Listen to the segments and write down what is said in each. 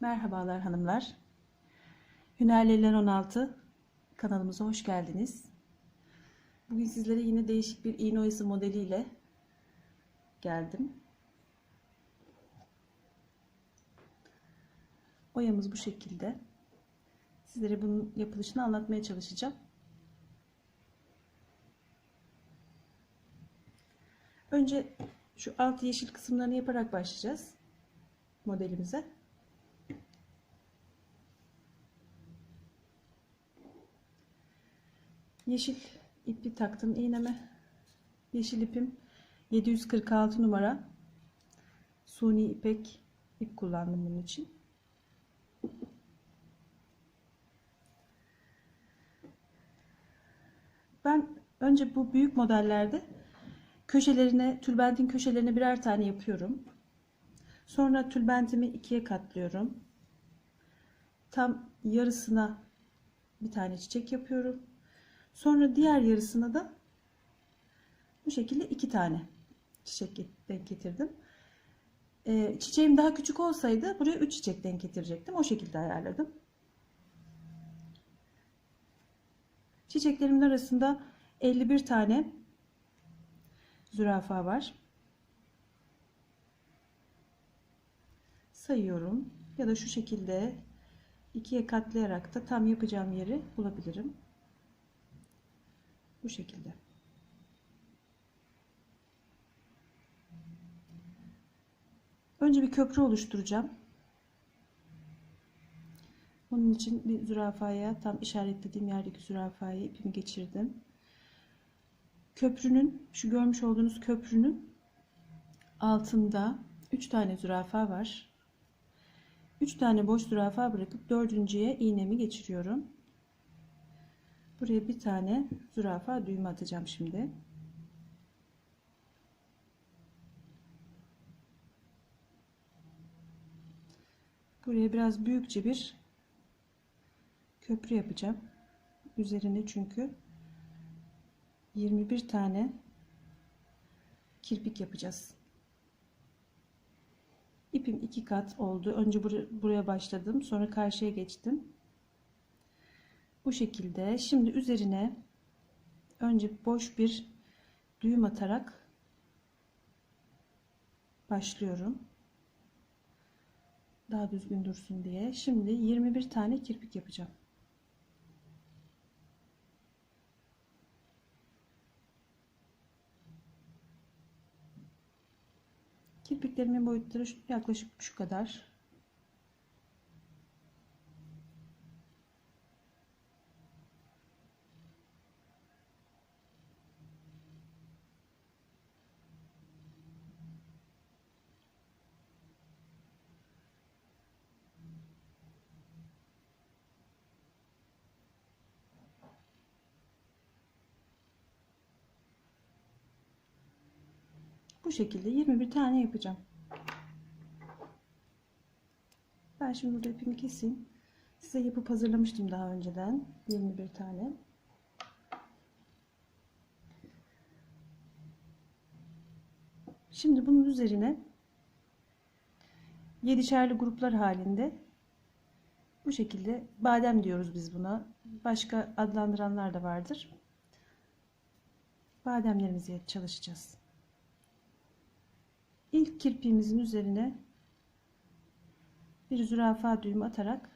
Merhabalar hanımlar. Hünerliler 16 kanalımıza hoş geldiniz. Bugün sizlere yine değişik bir iğne oyası modeliyle geldim. Oyamız bu şekilde. Sizlere bunun yapılışını anlatmaya çalışacağım. Önce şu alt yeşil kısımlarını yaparak başlayacağız modelimize. Yeşil ipi taktım iğneme. Yeşil ipim 746 numara. Suni ipek ip kullandım bunun için. Ben önce bu büyük modellerde köşelerine, tülbentin köşelerine birer tane yapıyorum. Sonra tülbentimi ikiye katlıyorum. Tam yarısına bir tane çiçek yapıyorum. Sonra diğer yarısına da bu şekilde iki tane çiçek denk getirdim. Ee, çiçeğim daha küçük olsaydı buraya üç çiçek denk getirecektim. O şekilde ayarladım. Çiçeklerimin arasında 51 tane zürafa var. Sayıyorum ya da şu şekilde ikiye katlayarak da tam yapacağım yeri bulabilirim. Bu şekilde. Önce bir köprü oluşturacağım. Onun için bir zürafaya tam işaretlediğim yerdeki zürafaya ipimi geçirdim. Köprünün şu görmüş olduğunuz köprünün altında 3 tane zürafa var. 3 tane boş zürafa bırakıp dördüncüye iğnemi geçiriyorum. Buraya bir tane zürafa düğümü atacağım şimdi. Buraya biraz büyükçe bir köprü yapacağım. Üzerine çünkü 21 tane kirpik yapacağız. İpim iki kat oldu. Önce buraya başladım. Sonra karşıya geçtim. Bu şekilde. Şimdi üzerine önce boş bir düğüm atarak başlıyorum. Daha düzgün dursun diye. Şimdi 21 tane kirpik yapacağım. Kirpiklerimin boyutları yaklaşık şu kadar. Bu şekilde 21 tane yapacağım. Ben şimdi burada ipimi keseyim. Size yapıp hazırlamıştım daha önceden. 21 tane. Şimdi bunun üzerine yedişerli gruplar halinde bu şekilde badem diyoruz biz buna. Başka adlandıranlar da vardır. Bademlerimizi çalışacağız. İlk kirpiğimizin üzerine bir zürafa düğümü atarak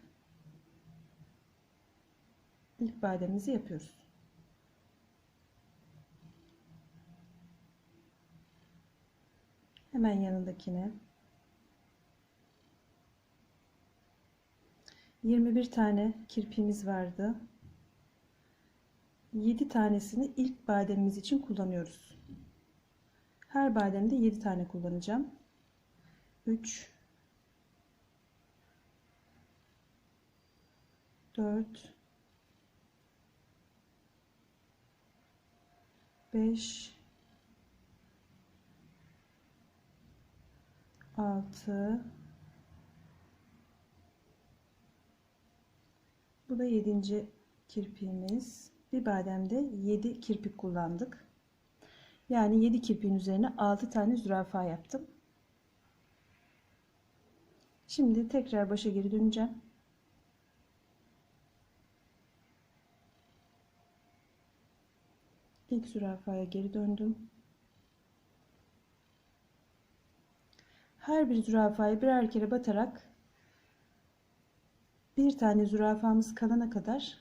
ilk bademimizi yapıyoruz. Hemen yanındakine 21 tane kirpiğimiz vardı. 7 tanesini ilk bademimiz için kullanıyoruz. Her bademde 7 tane kullanacağım. 3 4 5 6 Bu da 7. kirpiğimiz. Bir bademde 7 kirpik kullandık. Yani 7 kirpiğin üzerine 6 tane zürafa yaptım. Şimdi tekrar başa geri döneceğim. İlk zürafaya geri döndüm. Her bir zürafayı birer kere batarak bir tane zürafamız kalana kadar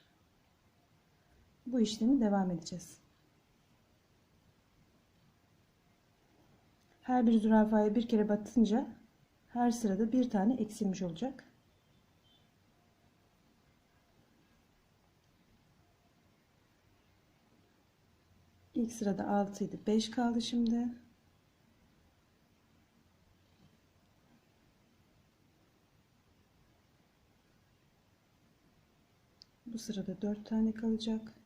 bu işlemi devam edeceğiz. Her bir zürafaya bir kere batınca her sırada bir tane eksilmiş olacak. İlk sırada 6 idi. 5 kaldı şimdi. Bu sırada 4 tane kalacak.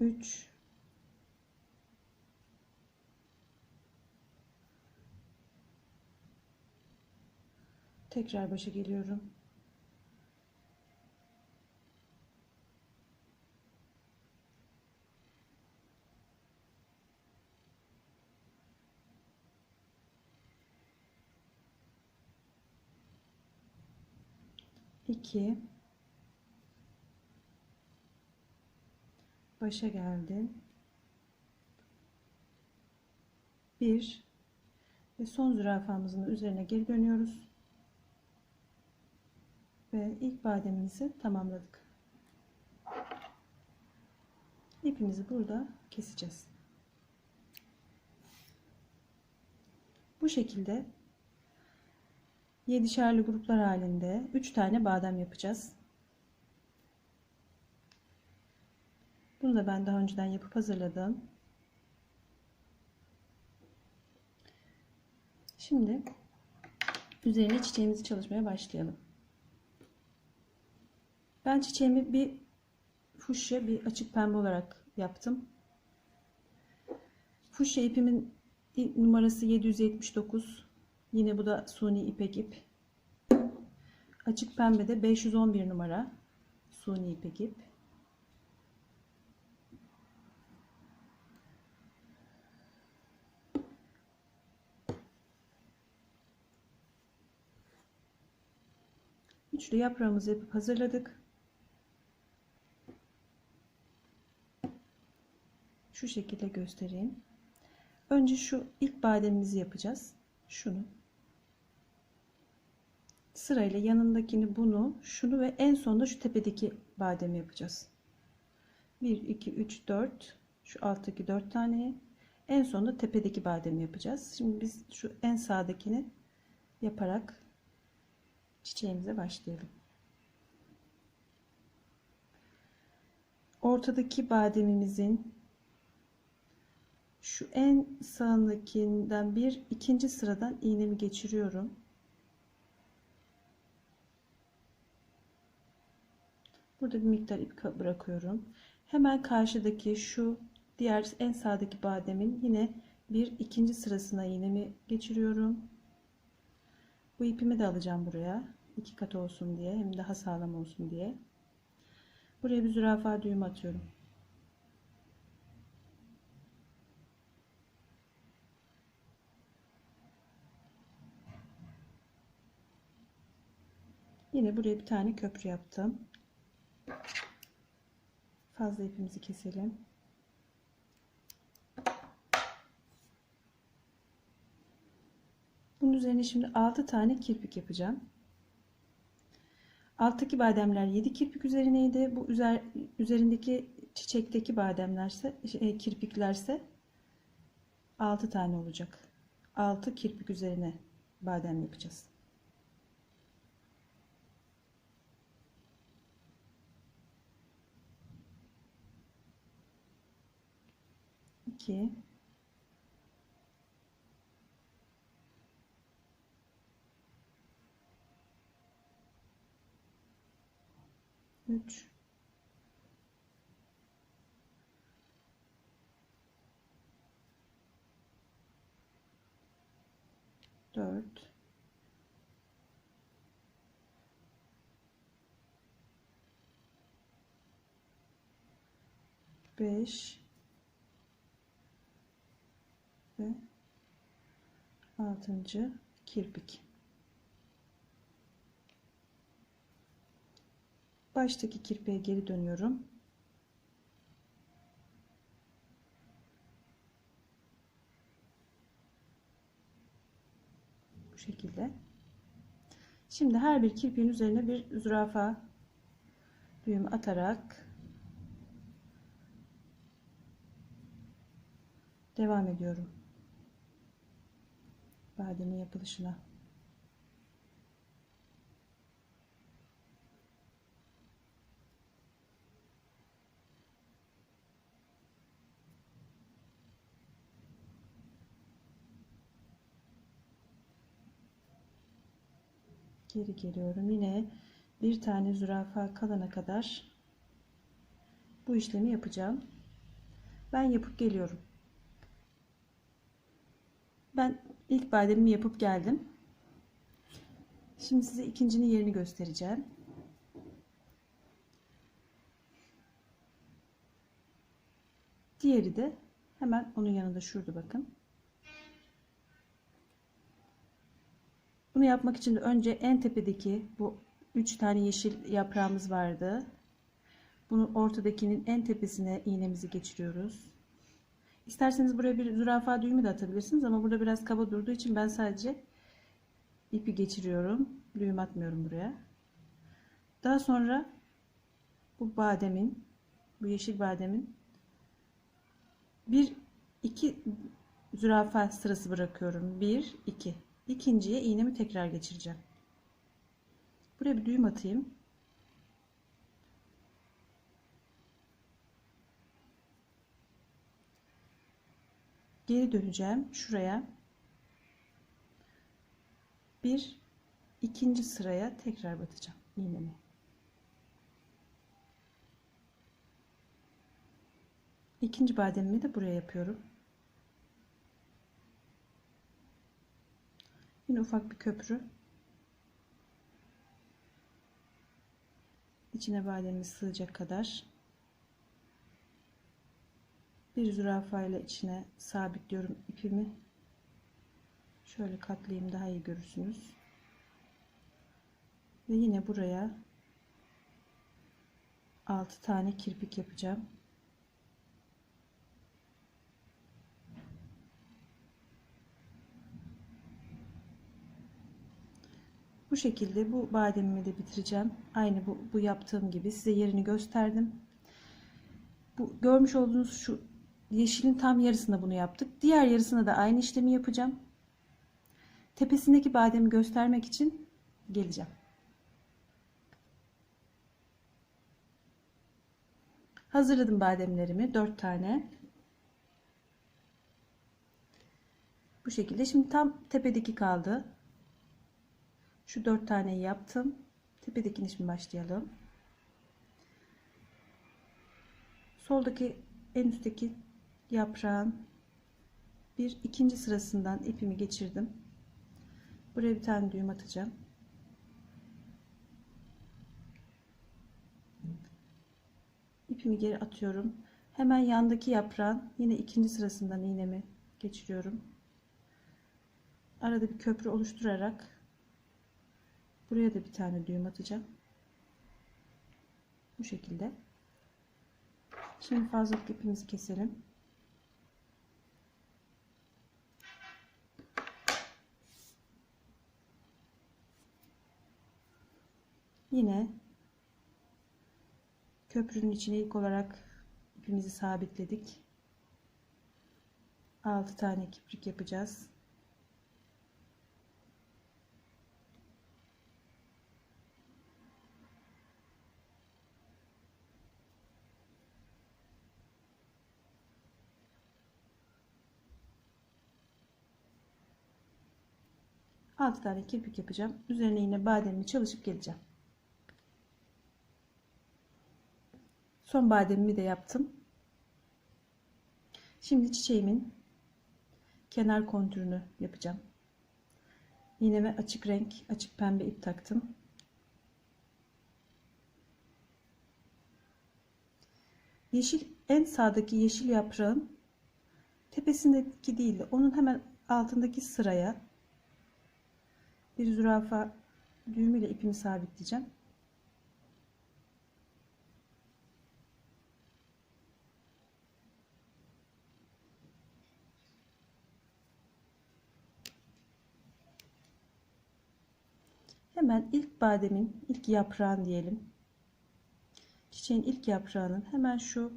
Üç, Tekrar başa geliyorum. İki. Başa geldim. Bir. Ve son zürafamızın üzerine geri dönüyoruz ve ilk bademimizi tamamladık. İpimizi burada keseceğiz. Bu şekilde yedişerli gruplar halinde 3 tane badem yapacağız. Bunu da ben daha önceden yapıp hazırladım. Şimdi üzerine çiçeğimizi çalışmaya başlayalım. Ben çiçeğimi bir fuşya bir açık pembe olarak yaptım. Fuşya ipimin numarası 779. Yine bu da suni ipek ip. Açık pembe de 511 numara suni ipek ip. Üçlü yaprağımızı yapıp hazırladık. şu şekilde göstereyim. Önce şu ilk bademimizi yapacağız. Şunu. Sırayla yanındakini bunu, şunu ve en sonunda şu tepedeki bademi yapacağız. 1, 2, 3, 4. Şu alttaki 4 taneyi. En sonunda tepedeki bademi yapacağız. Şimdi biz şu en sağdakini yaparak çiçeğimize başlayalım. Ortadaki bademimizin şu en sağındakinden bir ikinci sıradan iğnemi geçiriyorum. Burada bir miktar ip bırakıyorum. Hemen karşıdaki şu diğer en sağdaki bademin yine bir ikinci sırasına iğnemi geçiriyorum. Bu ipimi de alacağım buraya. iki kat olsun diye hem daha sağlam olsun diye. Buraya bir zürafa düğüm atıyorum. Yine buraya bir tane köprü yaptım. Fazla ipimizi keselim. Bunun üzerine şimdi 6 tane kirpik yapacağım. Alttaki bademler 7 kirpik üzerineydi. Bu üzer, üzerindeki çiçekteki bademlerse şey, kirpiklerse 6 tane olacak. 6 kirpik üzerine badem yapacağız. 2 3 4 5 ve 6. kirpik. Baştaki kirpiğe geri dönüyorum. Bu şekilde. Şimdi her bir kirpiğin üzerine bir zürafa düğüm atarak devam ediyorum. Badenin yapılışına. Geri geliyorum. Yine bir tane zürafa kalana kadar bu işlemi yapacağım. Ben yapıp geliyorum. Ben ilk bademimi yapıp geldim. Şimdi size ikincinin yerini göstereceğim. Diğeri de hemen onun yanında şurada bakın. Bunu yapmak için de önce en tepedeki bu üç tane yeşil yaprağımız vardı. Bunu ortadakinin en tepesine iğnemizi geçiriyoruz. İsterseniz buraya bir zürafa düğümü de atabilirsiniz ama burada biraz kaba durduğu için ben sadece ipi geçiriyorum. Düğüm atmıyorum buraya. Daha sonra bu bademin, bu yeşil bademin bir iki zürafa sırası bırakıyorum. Bir, iki. İkinciye iğnemi tekrar geçireceğim. Buraya bir düğüm atayım. Geri döneceğim şuraya. Bir ikinci sıraya tekrar batacağım iğnemi. İkinci bademimi de buraya yapıyorum. Yine ufak bir köprü. İçine bademimiz sığacak kadar. Bir zürafa ile içine sabitliyorum ipimi. Şöyle katlayayım daha iyi görürsünüz. Ve yine buraya 6 tane kirpik yapacağım. Bu şekilde bu bademimi de bitireceğim. Aynı bu, bu yaptığım gibi size yerini gösterdim. Bu görmüş olduğunuz şu yeşilin tam yarısına bunu yaptık. Diğer yarısına da aynı işlemi yapacağım. Tepesindeki bademi göstermek için geleceğim. Hazırladım bademlerimi 4 tane. Bu şekilde şimdi tam tepedeki kaldı. Şu dört taneyi yaptım. Tepedekini şimdi başlayalım. Soldaki en üstteki yaprağın bir ikinci sırasından ipimi geçirdim. Buraya bir tane düğüm atacağım. İpimi geri atıyorum. Hemen yandaki yaprağın yine ikinci sırasından iğnemi geçiriyorum. Arada bir köprü oluşturarak Buraya da bir tane düğüm atacağım. Bu şekilde. Şimdi fazlalık ipimizi keselim. Yine köprünün içine ilk olarak ipimizi sabitledik. 6 tane kiprik yapacağız. Altı tane kirpik yapacağım. Üzerine yine bademimi çalışıp geleceğim. Son bademimi de yaptım. Şimdi çiçeğimin kenar kontürünü yapacağım. İğneme açık renk, açık pembe ip taktım. Yeşil en sağdaki yeşil yaprağın tepesindeki değil de onun hemen altındaki sıraya bir zürafa düğümüyle ipimi sabitleyeceğim. Hemen ilk bademin ilk yaprağın diyelim. Çiçeğin ilk yaprağının hemen şu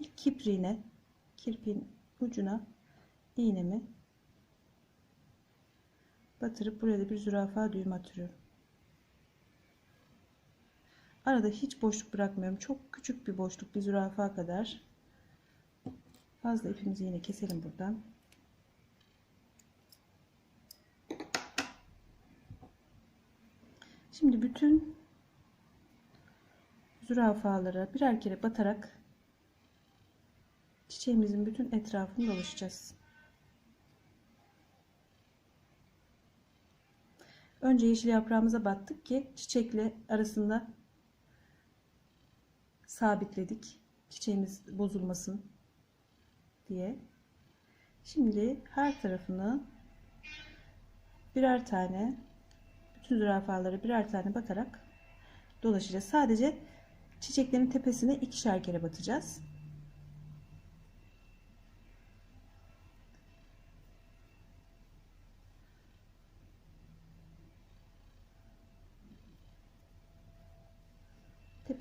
ilk kipriğine kirpiğin ucuna iğnemi batırıp buraya da bir zürafa düğüm atıyorum. Arada hiç boşluk bırakmıyorum. Çok küçük bir boşluk bir zürafa kadar. Fazla ipimizi yine keselim buradan. Şimdi bütün zürafalara birer kere batarak çiçeğimizin bütün etrafını dolaşacağız. Önce yeşil yaprağımıza battık ki çiçekle arasında sabitledik. Çiçeğimiz bozulmasın diye. Şimdi her tarafını birer tane bütün zürafaları birer tane batarak dolaşacağız. Sadece çiçeklerin tepesine ikişer kere batacağız.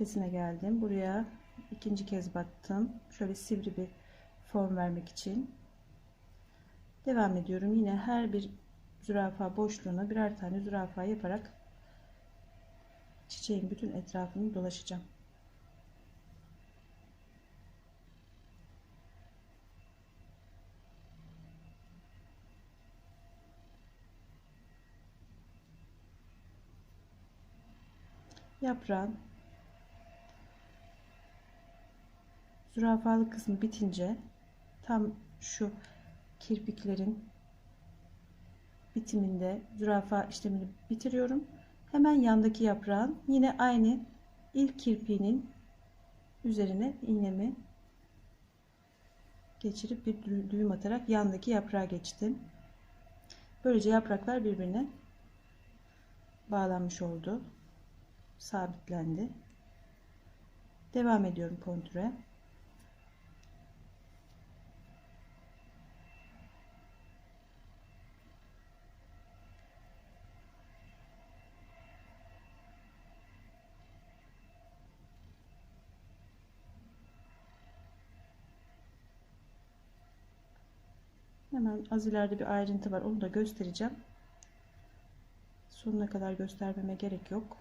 Tepesine geldim. Buraya ikinci kez battım. Şöyle sivri bir form vermek için. Devam ediyorum. Yine her bir zürafa boşluğuna birer tane zürafa yaparak çiçeğin bütün etrafını dolaşacağım. Yaprağın zürafalı kısmı bitince tam şu kirpiklerin bitiminde zürafa işlemini bitiriyorum. Hemen yandaki yaprağın yine aynı ilk kirpiğinin üzerine iğnemi geçirip bir düğüm atarak yandaki yaprağa geçtim. Böylece yapraklar birbirine bağlanmış oldu. Sabitlendi. Devam ediyorum kontüre. Hemen az ileride bir ayrıntı var. Onu da göstereceğim. Sonuna kadar göstermeme gerek yok.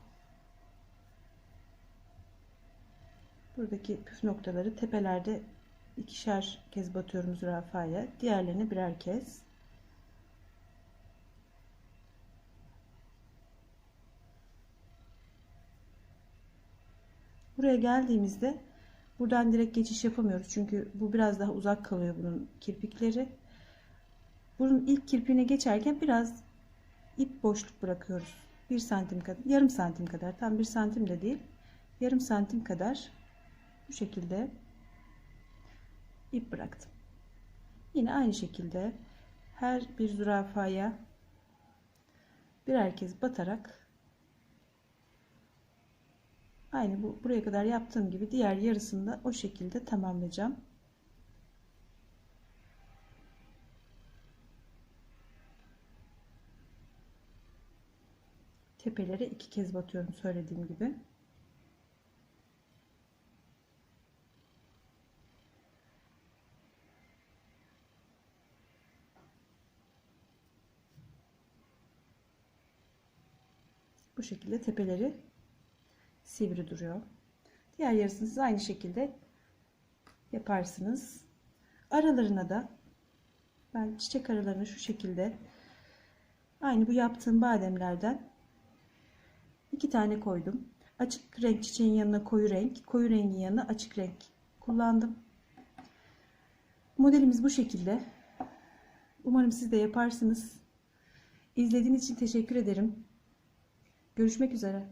Buradaki püf noktaları tepelerde ikişer kez batıyorum zürafaya. Diğerlerini birer kez. Buraya geldiğimizde buradan direkt geçiş yapamıyoruz. Çünkü bu biraz daha uzak kalıyor bunun kirpikleri. Bunun ilk kirpiğine geçerken biraz ip boşluk bırakıyoruz. 1 santim kadar, yarım santim kadar, tam 1 santim de değil, yarım santim kadar bu şekilde ip bıraktım. Yine aynı şekilde her bir zürafaya birer kez batarak aynı bu buraya kadar yaptığım gibi diğer yarısını da o şekilde tamamlayacağım. Tepelere iki kez batıyorum söylediğim gibi. Bu şekilde tepeleri sivri duruyor. Diğer yarısını siz aynı şekilde yaparsınız. Aralarına da ben çiçek aralarını şu şekilde aynı bu yaptığım bademlerden iki tane koydum. Açık renk çiçeğin yanına koyu renk, koyu rengin yanına açık renk kullandım. Modelimiz bu şekilde. Umarım siz de yaparsınız. İzlediğiniz için teşekkür ederim. Görüşmek üzere.